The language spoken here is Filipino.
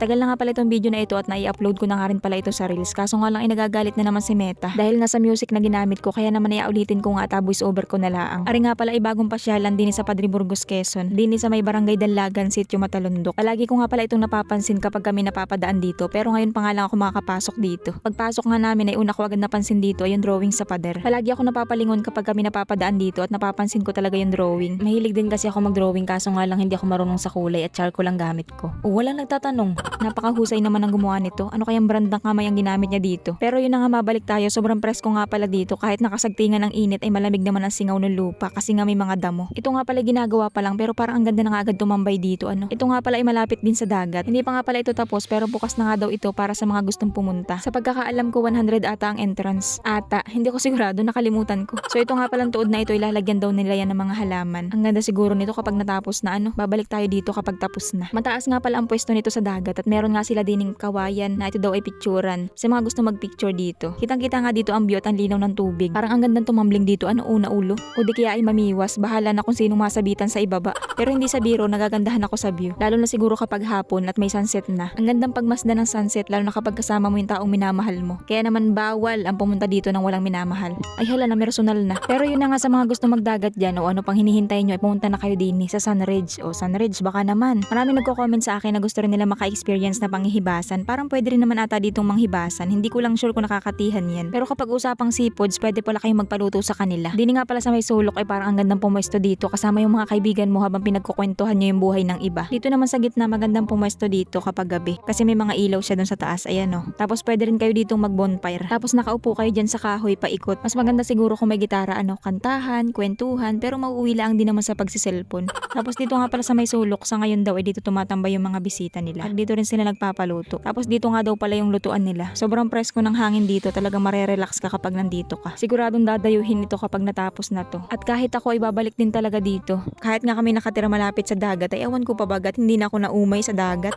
Matagal na nga pala itong video na ito at nai-upload ko na nga rin pala ito sa Reels. Kaso nga lang inagagalit na naman si Meta. Dahil nasa music na ginamit ko kaya naman iaulitin ko nga at voice over ko na laang. Ari nga pala ibagong pasyalan din sa Padre Burgos Quezon. Din sa may barangay Dalagan, Sitio Matalundok. Palagi ko nga pala itong napapansin kapag kami napapadaan dito pero ngayon pa nga lang ako makakapasok dito. Pagpasok nga namin ay una ko agad napansin dito ay yung drawing sa pader. Palagi ako napapalingon kapag kami napapadaan dito at napapansin ko talaga yung drawing. Mahilig din kasi ako mag-drawing kaso nga lang hindi ako marunong sa kulay at charcoal lang gamit ko. O walang nagtatanong. Napakahusay naman ang gumawa nito. Ano kayang brand ng kamay ang ginamit niya dito? Pero yun na nga mabalik tayo, sobrang presko nga pala dito. Kahit nakasagtingan ng init ay malamig naman ang singaw ng lupa kasi nga may mga damo. Ito nga pala ginagawa pa lang pero parang ang ganda na nga agad tumambay dito. Ano? Ito nga pala ay malapit din sa dagat. Hindi pa nga pala ito tapos pero bukas na nga daw ito para sa mga gustong pumunta. Sa pagkakaalam ko 100 ata ang entrance. Ata, hindi ko sigurado, nakalimutan ko. So ito nga palang tuod na ito ilalagyan daw nila yan ng mga halaman. Ang ganda siguro nito kapag natapos na ano, babalik tayo dito kapag tapos na. Mataas nga pala ang pwesto nito sa dagat at meron nga sila dining kawayan na ito daw ay picturean sa mga gusto magpicture dito. Kitang-kita nga dito ang view ang linaw ng tubig. Parang ang gandang tumambling dito, ano una ulo? O di kaya ay mamiwas, bahala na kung sino masabitan sa ibaba. Pero hindi sa biro, nagagandahan ako sa view. Lalo na siguro kapag hapon at may sunset na. Ang gandang pagmasdan ng sunset lalo na kapag kasama mo yung taong minamahal mo. Kaya naman bawal ang pumunta dito ng walang minamahal. Ay hala na, personal na. Pero yun na nga sa mga gusto magdagat dyan o ano pang hinihintay nyo, ay pumunta na kayo din sa Sunridge. O Sunridge, baka naman. Marami nagko-comment sa akin na gusto rin nila maka-experience na panghihibasan. Parang pwede rin naman ata ditong manghibasan. Hindi ko lang sure kung nakakatihan yan. Pero kapag usapang seafoods, pwede pala kayong magpaluto sa kanila. Dini nga pala sa may sulok ay parang ang gandang pumwesto dito kasama yung mga kaibigan mo habang pinagkukwentuhan nyo yung buhay ng iba. Dito naman sa gitna magandang pumwesto dito kapag gabi. Kasi may mga ilaw siya dun sa taas. Ayan o. Tapos pwede rin kayo ditong mag-bonfire. Tapos nakaupo kayo dyan sa kahoy paikot. Mas maganda siguro kung may gitara ano, kantahan, kwentuhan, pero mauuwi lang din naman sa pagsiselfon. Tapos dito nga pala sa may sulok, sa ngayon daw ay dito tumatambay yung mga bisita nila. At dito rin sila nagpapaluto. Tapos dito nga daw pala yung lutuan nila. Sobrang presko ng hangin dito, talagang marerelax ka kapag nandito ka. Siguradong dadayuhin ito kapag natapos na to. At kahit ako ay babalik din talaga dito. Kahit nga kami nakatira malapit sa dagat, ay ewan ko pa bagat hindi na ako naumay sa dagat.